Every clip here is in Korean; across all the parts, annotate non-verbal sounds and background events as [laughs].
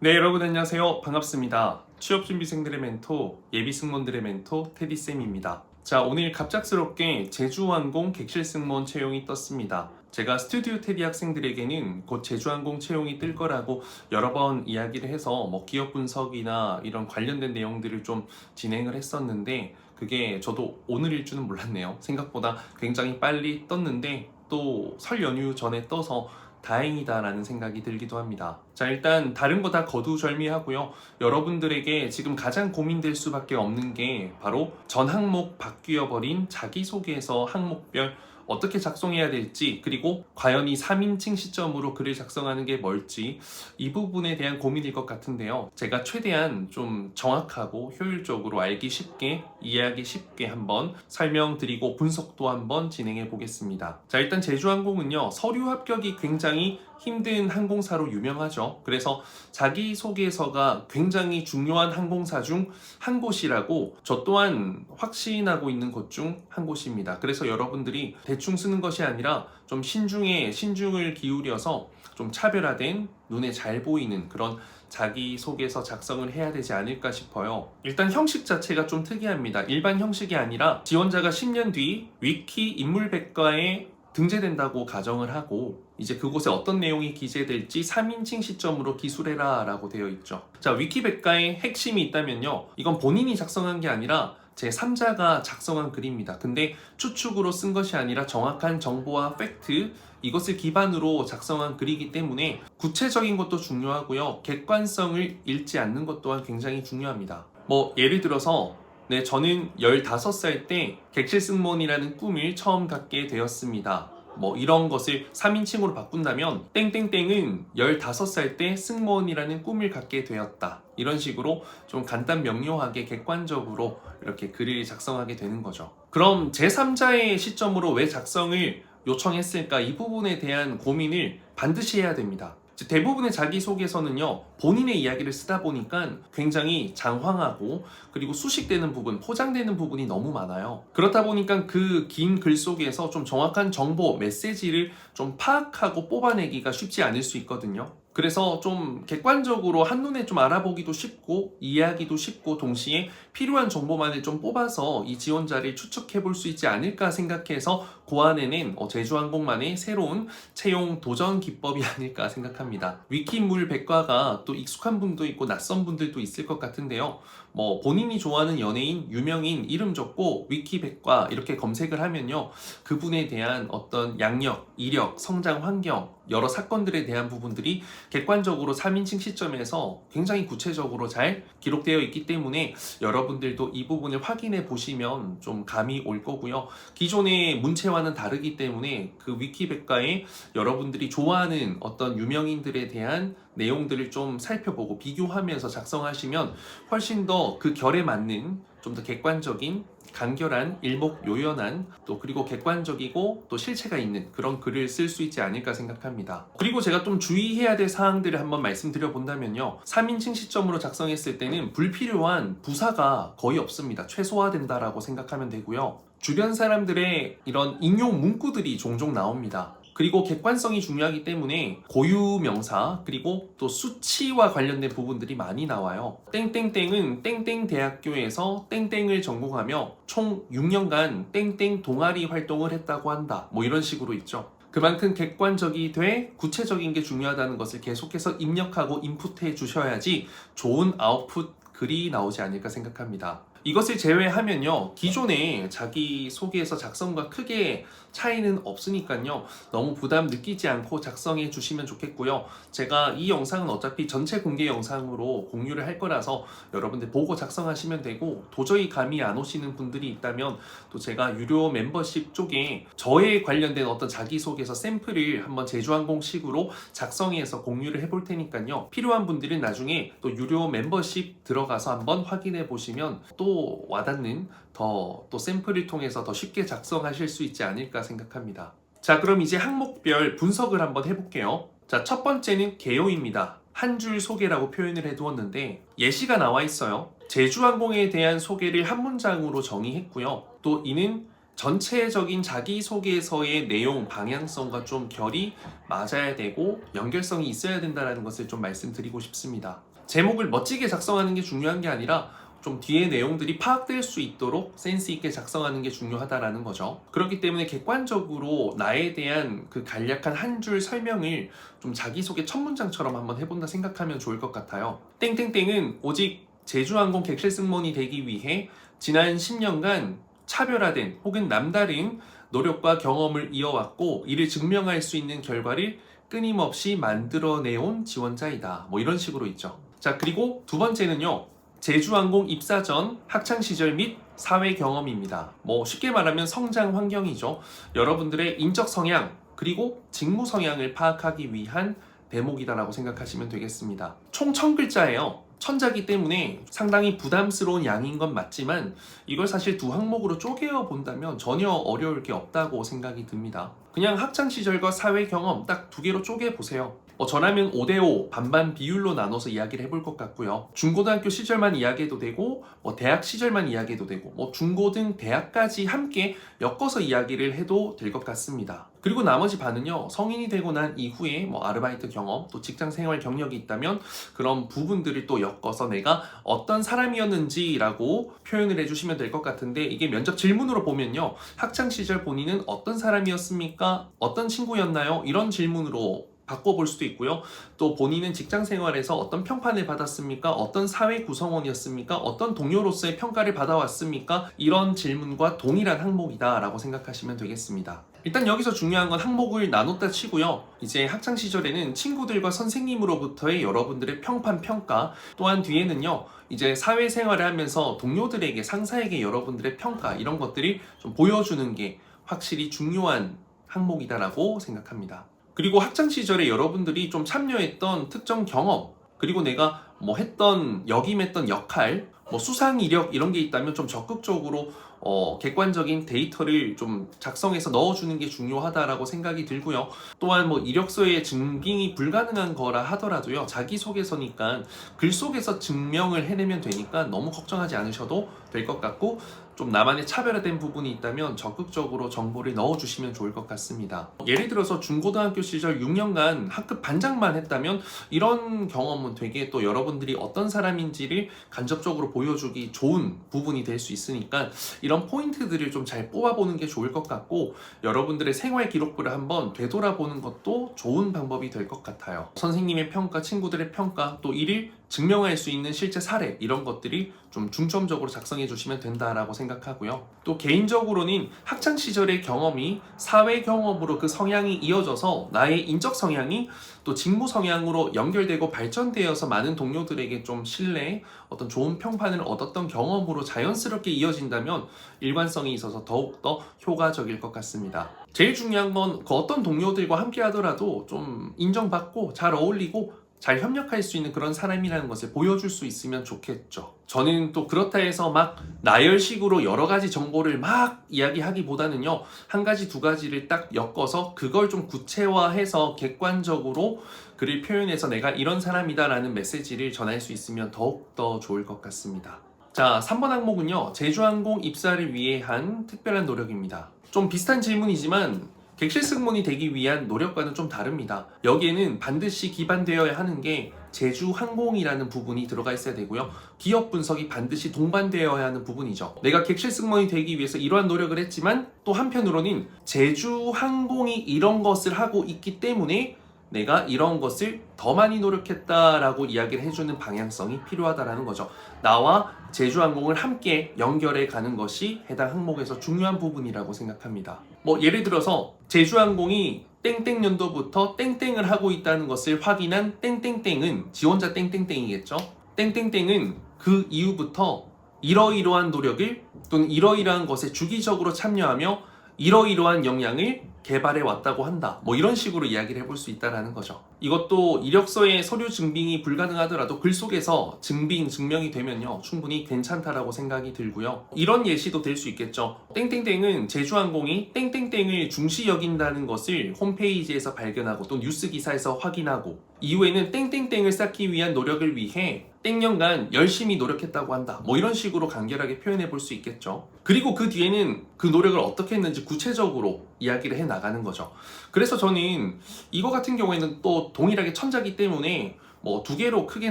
네, 여러분 안녕하세요. 반갑습니다. 취업준비생들의 멘토, 예비승무원들의 멘토, 테디쌤입니다. 자, 오늘 갑작스럽게 제주항공 객실승무원 채용이 떴습니다. 제가 스튜디오 테디 학생들에게는 곧 제주항공 채용이 뜰 거라고 여러 번 이야기를 해서 뭐 기업 분석이나 이런 관련된 내용들을 좀 진행을 했었는데 그게 저도 오늘일 줄은 몰랐네요. 생각보다 굉장히 빨리 떴는데 또 설 연휴 전에 떠서 다행이다라는 생각이 들기도 합니다. 자, 일단 다른 거 다 거두절미하고요. 여러분들에게 지금 가장 고민될 수밖에 없는 게 바로 전 항목 바뀌어 버린 자기소개서 항목별 어떻게 작성해야 될지 그리고 과연 이 3인칭 시점으로 글을 작성하는 게 뭘지 이 부분에 대한 고민일 것 같은데요. 제가 최대한 좀 정확하고 효율적으로 알기 쉽게 이해하기 쉽게 한번 설명드리고 분석도 한번 진행해 보겠습니다. 자, 일단 제주항공은요. 서류 합격이 굉장히 힘든 항공사로 유명하죠. 그래서 자기소개서가 굉장히 중요한 항공사 중 한 곳이라고 저 또한 확신하고 있는 곳 중 한 곳입니다. 그래서 여러분들이 대충 쓰는 것이 아니라 좀 신중에 신중을 기울여서 좀 차별화된 눈에 잘 보이는 그런 자기소개서 작성을 해야 되지 않을까 싶어요. 일단 형식 자체가 좀 특이합니다. 일반 형식이 아니라 지원자가 10년 뒤 위키 인물백과에 등재된다고 가정을 하고 이제 그곳에 어떤 내용이 기재될지 3인칭 시점으로 기술해라 라고 되어 있죠. 자, 위키백과에 핵심이 있다면요. 이건 본인이 작성한 게 아니라 제 3자가 작성한 글입니다. 근데 추측으로 쓴 것이 아니라 정확한 정보와 팩트, 이것을 기반으로 작성한 글이기 때문에 구체적인 것도 중요하고요. 객관성을 잃지 않는 것 또한 굉장히 중요합니다. 뭐, 예를 들어서 네, 저는 15살 때 객실 승무원이라는 꿈을 처음 갖게 되었습니다. 뭐 이런 것을 3인칭으로 바꾼다면 땡땡땡은 15살 때 승무원이라는 꿈을 갖게 되었다. 이런 식으로 좀 간단 명료하게 객관적으로 이렇게 글을 작성하게 되는 거죠. 그럼 제3자의 시점으로 왜 작성을 요청했을까 이 부분에 대한 고민을 반드시 해야 됩니다. 대부분의 자기소개서는요, 본인의 이야기를 쓰다 보니까 굉장히 장황하고, 그리고 수식되는 부분, 포장되는 부분이 너무 많아요. 그렇다 보니까 그 긴 글 속에서 좀 정확한 정보, 메시지를 좀 파악하고 뽑아내기가 쉽지 않을 수 있거든요. 그래서 좀 객관적으로 한눈에 좀 알아보기도 쉽고 이해하기도 쉽고 동시에 필요한 정보만을 좀 뽑아서 이 지원자를 추측해 볼 수 있지 않을까 생각해서 고안해낸 어, 제주항공만의 새로운 채용 도전 기법이 [laughs] 아닐까 생각합니다. 위키물 백과가 또 익숙한 분도 있고 낯선 분들도 있을 것 같은데요. 뭐 본인이 좋아하는 연예인, 유명인 이름 적고 위키 백과 이렇게 검색을 하면요. 그분에 대한 어떤 양력, 이력, 성장 환경, 여러 사건들에 대한 부분들이 객관적으로 3인칭 시점에서 굉장히 구체적으로 잘 기록되어 있기 때문에 여러분들도 이 부분을 확인해 보시면 좀 감이 올 거고요. 기존의 문체와는 다르기 때문에 그 위키백과에 여러분들이 좋아하는 어떤 유명인들에 대한 내용들을 좀 살펴보고 비교하면서 작성하시면 훨씬 더 그 결에 맞는 좀 더 객관적인 간결한 일목요연한 또 그리고 객관적이고 또 실체가 있는 그런 글을 쓸 수 있지 않을까 생각합니다. 그리고 제가 좀 주의해야 될 사항들을 한번 말씀드려 본다면요. 3인칭 시점으로 작성했을 때는 불필요한 부사가 거의 없습니다. 최소화된다라고 생각하면 되고요. 주변 사람들의 이런 인용 문구들이 종종 나옵니다. 그리고 객관성이 중요하기 때문에 고유 명사 그리고 또 수치와 관련된 부분들이 많이 나와요. 땡땡땡은 땡땡 대학교에서 땡땡을 전공하며 총 6년간 땡땡 동아리 활동을 했다고 한다. 뭐 이런 식으로 있죠. 그만큼 객관적이 돼 구체적인 게 중요하다는 것을 계속해서 입력하고 인풋해 주셔야지 좋은 아웃풋 글이 나오지 않을까 생각합니다. 이것을 제외하면요, 기존에 자기 소개서 작성과 크게 차이는 없으니까요, 너무 부담 느끼지 않고 작성해 주시면 좋겠고요. 제가 이 영상은 어차피 전체 공개 영상으로 공유를 할 거라서 여러분들 보고 작성하시면 되고, 도저히 감이 안 오시는 분들이 있다면 또 제가 유료 멤버십 쪽에 저에 관련된 어떤 자기소개서 샘플을 한번 제주항공식으로 작성해서 공유를 해볼 테니까요. 필요한 분들은 나중에 또 유료 멤버십 들어가서 한번 확인해 보시면 또 와닿는 더 또 샘플을 통해서 더 쉽게 작성하실 수 있지 않을까 생각합니다. 자, 그럼 이제 항목별 분석을 한번 해볼게요. 자, 첫 번째는 개요입니다. 한 줄 소개라고 표현을 해두었는데 예시가 나와 있어요. 제주항공에 대한 소개를 한 문장으로 정의했고요. 또 이는 전체적인 자기소개서의 내용 방향성과 좀 결이 맞아야 되고 연결성이 있어야 된다는 것을 좀 말씀드리고 싶습니다. 제목을 멋지게 작성하는 게 중요한 게 아니라 좀 뒤에 내용들이 파악될 수 있도록 센스 있게 작성하는 게 중요하다라는 거죠. 그렇기 때문에 객관적으로 나에 대한 그 간략한 한 줄 설명을 좀 자기소개 첫 문장처럼 한번 해본다 생각하면 좋을 것 같아요. 땡땡땡은 오직 제주항공 객실 승무원이 되기 위해 지난 10년간 차별화된 혹은 남다른 노력과 경험을 이어왔고 이를 증명할 수 있는 결과를 끊임없이 만들어내온 지원자이다. 뭐 이런 식으로 있죠. 자, 그리고 두 번째는요. 제주항공 입사 전 학창 시절 및 사회 경험입니다. 뭐 쉽게 말하면 성장 환경이죠. 여러분들의 인적 성향 그리고 직무 성향을 파악하기 위한 대목이다라고 생각하시면 되겠습니다. 총 1000글자예요. 천자기 때문에 상당히 부담스러운 양인 건 맞지만 이걸 사실 두 항목으로 쪼개어 본다면 전혀 어려울 게 없다고 생각이 듭니다. 그냥 학창 시절과 사회 경험 딱 두 개로 쪼개 보세요. 어, 저라면 5대5 반반 비율로 나눠서 이야기를 해볼 것 같고요. 중고등학교 시절만 이야기해도 되고, 뭐 대학 시절만 이야기해도 되고, 뭐 중고등 대학까지 함께 엮어서 이야기를 해도 될 것 같습니다. 그리고 나머지 반은요, 성인이 되고 난 이후에 뭐 아르바이트 경험, 또 직장 생활 경력이 있다면 그런 부분들을 또 엮어서 내가 어떤 사람이었는지라고 표현을 해주시면 될 것 같은데 이게 면접 질문으로 보면요, 학창 시절 본인은 어떤 사람이었습니까? 어떤 친구였나요? 이런 질문으로 바꿔볼 수도 있고요. 또 본인은 직장 생활에서 어떤 평판을 받았습니까? 어떤 사회 구성원이었습니까? 어떤 동료로서의 평가를 받아왔습니까? 이런 질문과 동일한 항목이다라고 생각하시면 되겠습니다. 일단 여기서 중요한 건 항목을 나눴다 치고요. 이제 학창 시절에는 친구들과 선생님으로부터의 여러분들의 평판 평가, 또한 뒤에는요. 이제 사회생활을 하면서 동료들에게 상사에게 여러분들의 평가 이런 것들이 좀 보여주는 게 확실히 중요한 항목이다라고 생각합니다. 그리고 학창 시절에 여러분들이 좀 참여했던 특정 경험, 그리고 내가 뭐 했던 역임했던 역할, 뭐 수상 이력 이런 게 있다면 좀 적극적으로 어, 객관적인 데이터를 좀 작성해서 넣어주는 게 중요하다라고 생각이 들고요. 또한 뭐 이력서에 증빙이 불가능한 거라 하더라도요. 자기소개서니까 글 속에서 증명을 해내면 되니까 너무 걱정하지 않으셔도 될 것 같고 좀 나만의 차별화된 부분이 있다면 적극적으로 정보를 넣어주시면 좋을 것 같습니다. 예를 들어서 중고등학교 시절 6년간 학급 반장만 했다면 이런 경험은 되게 또 여러분들이 어떤 사람인지를 간접적으로 보여주기 좋은 부분이 될 수 있으니까 이런 포인트들을 좀 잘 뽑아보는 게 좋을 것 같고 여러분들의 생활 기록부를 한번 되돌아보는 것도 좋은 방법이 될 것 같아요. 선생님의 평가, 친구들의 평가, 또 이를 증명할 수 있는 실제 사례 이런 것들이 좀 중점적으로 작성해 주시면 된다라고 생각하고요. 또 개인적으로는 학창 시절의 경험이 사회 경험으로 그 성향이 이어져서 나의 인적 성향이 또 직무 성향으로 연결되고 발전되어서 많은 동료들에게 좀 신뢰, 어떤 좋은 평판을 얻었던 경험으로 자연스럽게 이어진다면 일관성이 있어서 더욱더 효과적일 것 같습니다. 제일 중요한 건 그 어떤 동료들과 함께 하더라도 좀 인정받고 잘 어울리고 잘 협력할 수 있는 그런 사람이라는 것을 보여줄 수 있으면 좋겠죠. 저는 또 그렇다 해서 막 나열식으로 여러 가지 정보를 막 이야기하기보다는요, 한 가지, 두 가지를 딱 엮어서 그걸 좀 구체화해서 객관적으로 글을 표현해서 내가 이런 사람이다라는 메시지를 전할 수 있으면 더욱더 좋을 것 같습니다. 자, 3번 항목은요, 제주항공 입사를 위해 한 특별한 노력입니다. 좀 비슷한 질문이지만 객실 승무원이 되기 위한 노력과는 좀 다릅니다. 여기에는 반드시 기반되어야 하는 게 제주 항공이라는 부분이 들어가 있어야 되고요. 기업 분석이 반드시 동반되어야 하는 부분이죠. 내가 객실 승무원이 되기 위해서 이러한 노력을 했지만 또 한편으로는 제주 항공이 이런 것을 하고 있기 때문에 내가 이런 것을 더 많이 노력했다라고 이야기를 해주는 방향성이 필요하다라는 거죠. 나와 제주항공을 함께 연결해 가는 것이 해당 항목에서 중요한 부분이라고 생각합니다. 뭐 예를 들어서 제주항공이 땡땡 년도부터 땡땡을 하고 있다는 것을 확인한 땡땡땡은 지원자 땡땡땡이겠죠. 땡땡땡은 그 이후부터 이러이러한 노력을 또는 이러이러한 것에 주기적으로 참여하며 이러이러한 역량을 개발해 왔다고 한다. 뭐 이런 식으로 이야기를 해볼 수 있다라는 거죠. 이것도 이력서에 서류 증빙이 불가능하더라도 글 속에서 증빙, 증명이 되면요. 충분히 괜찮다라고 생각이 들고요. 이런 예시도 될 수 있겠죠. 땡땡땡은 제주항공이 땡땡땡을 중시 여긴다는 것을 홈페이지에서 발견하고 또 뉴스 기사에서 확인하고 이후에는 땡땡땡을 쌓기 위한 노력을 위해 땡년간 열심히 노력했다고 한다. 뭐 이런 식으로 간결하게 표현해 볼 수 있겠죠. 그리고 그 뒤에는 그 노력을 어떻게 했는지 구체적으로 이야기를 해 나가는 거죠. 그래서 저는 이거 같은 경우에는 또 동일하게 천자기 때문에 뭐 두 개로 크게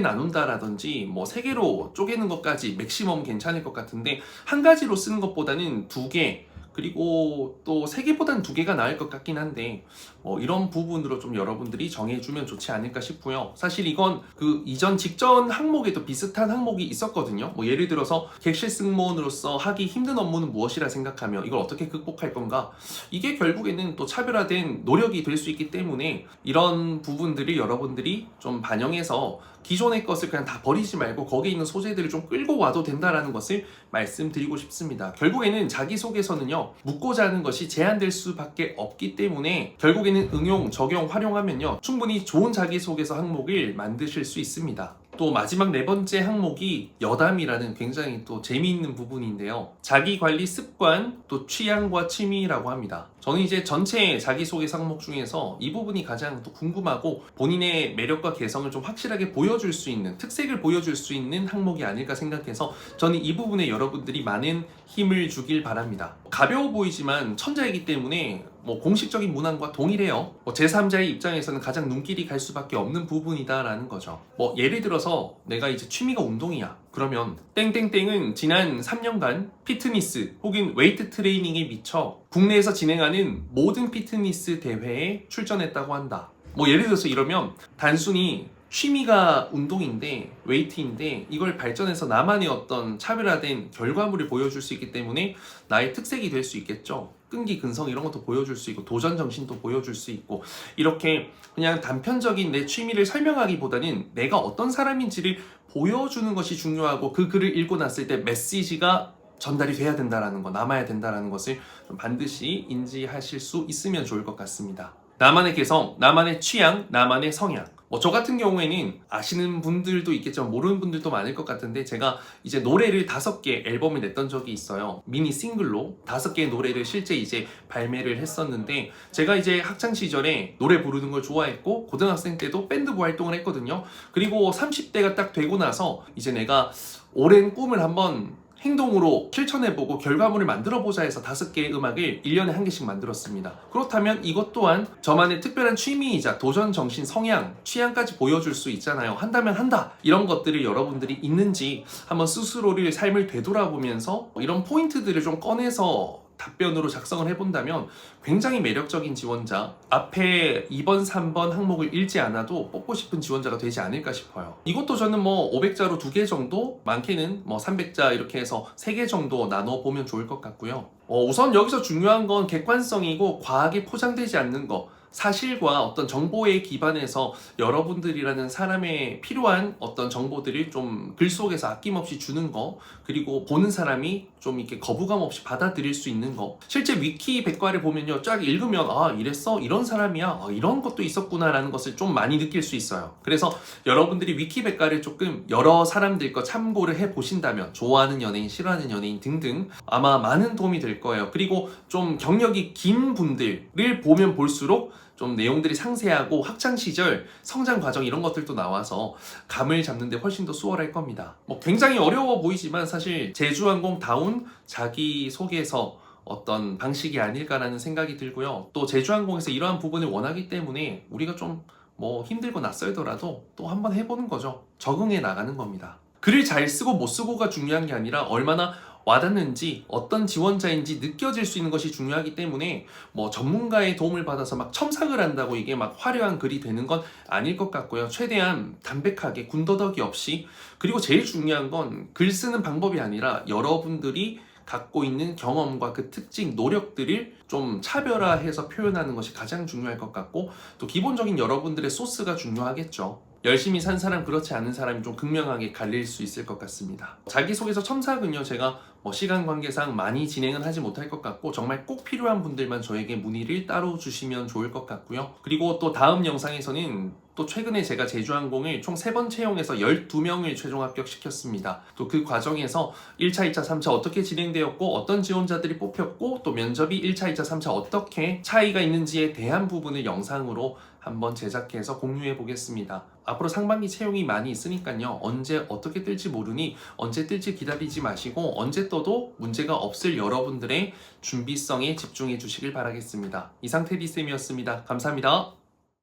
나눈다라든지 뭐 세 개로 쪼개는 것까지 맥시멈 괜찮을 것 같은데 한 가지로 쓰는 것보다는 두 개 그리고 또 세 개보다는 두 개가 나을 것 같긴 한데 뭐 이런 부분으로 좀 여러분들이 정해주면 좋지 않을까 싶고요. 사실 이건 그 이전 직전 항목에도 비슷한 항목이 있었거든요. 뭐 예를 들어서 객실 승무원으로서 하기 힘든 업무는 무엇이라 생각하며 이걸 어떻게 극복할 건가? 이게 결국에는 또 차별화된 노력이 될 수 있기 때문에 이런 부분들을 여러분들이 좀 반영해서 기존의 것을 그냥 다 버리지 말고 거기에 있는 소재들을 좀 끌고 와도 된다라는 것을 말씀드리고 싶습니다. 결국에는 자기소개서는요, 묻고자 하는 것이 제한될 수밖에 없기 때문에 결국에는 응용, 적용, 활용하면요, 충분히 좋은 자기소개서 항목을 만드실 수 있습니다. 또 마지막 네 번째 항목이 여담이라는 굉장히 또 재미있는 부분인데요. 자기 관리 습관, 또 취향과 취미라고 합니다. 저는 이제 전체 자기소개 항목 중에서 이 부분이 가장 또 궁금하고 본인의 매력과 개성을 좀 확실하게 보여줄 수 있는, 특색을 보여줄 수 있는 항목이 아닐까 생각해서 저는 이 부분에 여러분들이 많은 힘을 주길 바랍니다. 가벼워 보이지만 천자이기 때문에 뭐 공식적인 문항과 동일해요. 뭐 제3자의 입장에서는 가장 눈길이 갈 수밖에 없는 부분이다라는 거죠. 뭐 예를 들어서 내가 이제 취미가 운동이야. 그러면 땡땡땡은 지난 3년간 피트니스 혹은 웨이트 트레이닝에 미쳐 국내에서 진행하는 모든 피트니스 대회에 출전했다고 한다. 뭐 예를 들어서 이러면 단순히 취미가 운동인데 웨이트인데 이걸 발전해서 나만의 어떤 차별화된 결과물을 보여줄 수 있기 때문에 나의 특색이 될 수 있겠죠. 끈기 근성 이런 것도 보여줄 수 있고 도전 정신도 보여줄 수 있고 이렇게 그냥 단편적인 내 취미를 설명하기보다는 내가 어떤 사람인지를 보여주는 것이 중요하고 그 글을 읽고 났을 때 메시지가 전달이 돼야 된다라는 거 남아야 된다라는 것을 좀 반드시 인지하실 수 있으면 좋을 것 같습니다. 나만의 개성, 나만의 취향, 나만의 성향. 뭐 저 같은 경우에는 아시는 분들도 있겠지만 모르는 분들도 많을 것 같은데 제가 이제 노래를 다섯 개 앨범을 냈던 적이 있어요. 미니 싱글로 다섯 개의 노래를 실제 이제 발매를 했었는데 제가 이제 학창 시절에 노래 부르는 걸 좋아했고 고등학생 때도 밴드부 활동을 했거든요. 그리고 30대가 딱 되고 나서 이제 내가 오랜 꿈을 한번 행동으로 실천해보고 결과물을 만들어보자 해서 다섯 개의 음악을 1년에 한 개씩 만들었습니다. 그렇다면 이것 또한 저만의 특별한 취미이자 도전 정신, 성향, 취향까지 보여줄 수 있잖아요. 한다면 한다! 이런 것들을 여러분들이 있는지 한번 스스로를 삶을 되돌아보면서 이런 포인트들을 좀 꺼내서 답변으로 작성을 해본다면 굉장히 매력적인 지원자 앞에 2번, 3번 항목을 읽지 않아도 뽑고 싶은 지원자가 되지 않을까 싶어요. 이것도 저는 뭐 500자로 2개 정도 많게는 뭐 300자 이렇게 해서 3개 정도 나눠 보면 좋을 것 같고요. 어, 우선 여기서 중요한 건 객관성이고 과하게 포장되지 않는 거. 사실과 어떤 정보에 기반해서 여러분들이라는 사람의 필요한 어떤 정보들을 좀 글 속에서 아낌없이 주는 거 그리고 보는 사람이 좀 이렇게 거부감 없이 받아들일 수 있는 거. 실제 위키 백과를 보면요 쫙 읽으면 아 이랬어? 이런 사람이야? 아, 이런 것도 있었구나라는 것을 좀 많이 느낄 수 있어요. 그래서 여러분들이 위키 백과를 조금 여러 사람들 거 참고를 해 보신다면 좋아하는 연예인 싫어하는 연예인 등등 아마 많은 도움이 될 거예요. 그리고 좀 경력이 긴 분들을 보면 볼수록 좀 내용들이 상세하고 학창 시절 성장 과정 이런 것들도 나와서 감을 잡는데 훨씬 더 수월할 겁니다. 뭐 굉장히 어려워 보이지만 사실 제주항공 다운 자기 소개서 어떤 방식이 아닐까라는 생각이 들고요. 또 제주항공에서 이러한 부분을 원하기 때문에 우리가 좀 뭐 힘들고 낯설더라도 또 한번 해보는 거죠. 적응해 나가는 겁니다. 글을 잘 쓰고 못 쓰고가 중요한 게 아니라 얼마나 와닿는지 어떤 지원자인지 느껴질 수 있는 것이 중요하기 때문에 뭐 전문가의 도움을 받아서 막 첨삭을 한다고 이게 막 화려한 글이 되는 건 아닐 것 같고요. 최대한 담백하게 군더더기 없이 그리고 제일 중요한 건 글 쓰는 방법이 아니라 여러분들이 갖고 있는 경험과 그 특징, 노력들을 좀 차별화해서 표현하는 것이 가장 중요할 것 같고 또 기본적인 여러분들의 소스가 중요하겠죠. 열심히 산 사람 그렇지 않은 사람이 좀 극명하게 갈릴 수 있을 것 같습니다. 자기소개서 첨삭은요 제가 뭐 시간 관계상 많이 진행은 하지 못할 것 같고 정말 꼭 필요한 분들만 저에게 문의를 따로 주시면 좋을 것 같고요. 그리고 또 다음 영상에서는 또 최근에 제가 제주항공을 총 3번 채용해서 12명을 최종 합격시켰습니다. 또 그 과정에서 1차, 2차, 3차 어떻게 진행되었고 어떤 지원자들이 뽑혔고 또 면접이 1차, 2차, 3차 어떻게 차이가 있는지에 대한 부분을 영상으로 한번 제작해서 공유해 보겠습니다. 앞으로 상반기 채용이 많이 있으니까요. 언제 어떻게 뜰지 모르니 언제 뜰지 기다리지 마시고 언제 떠도 문제가 없을 여러분들의 준비성에 집중해 주시길 바라겠습니다. 이상 테디쌤이었습니다. 감사합니다.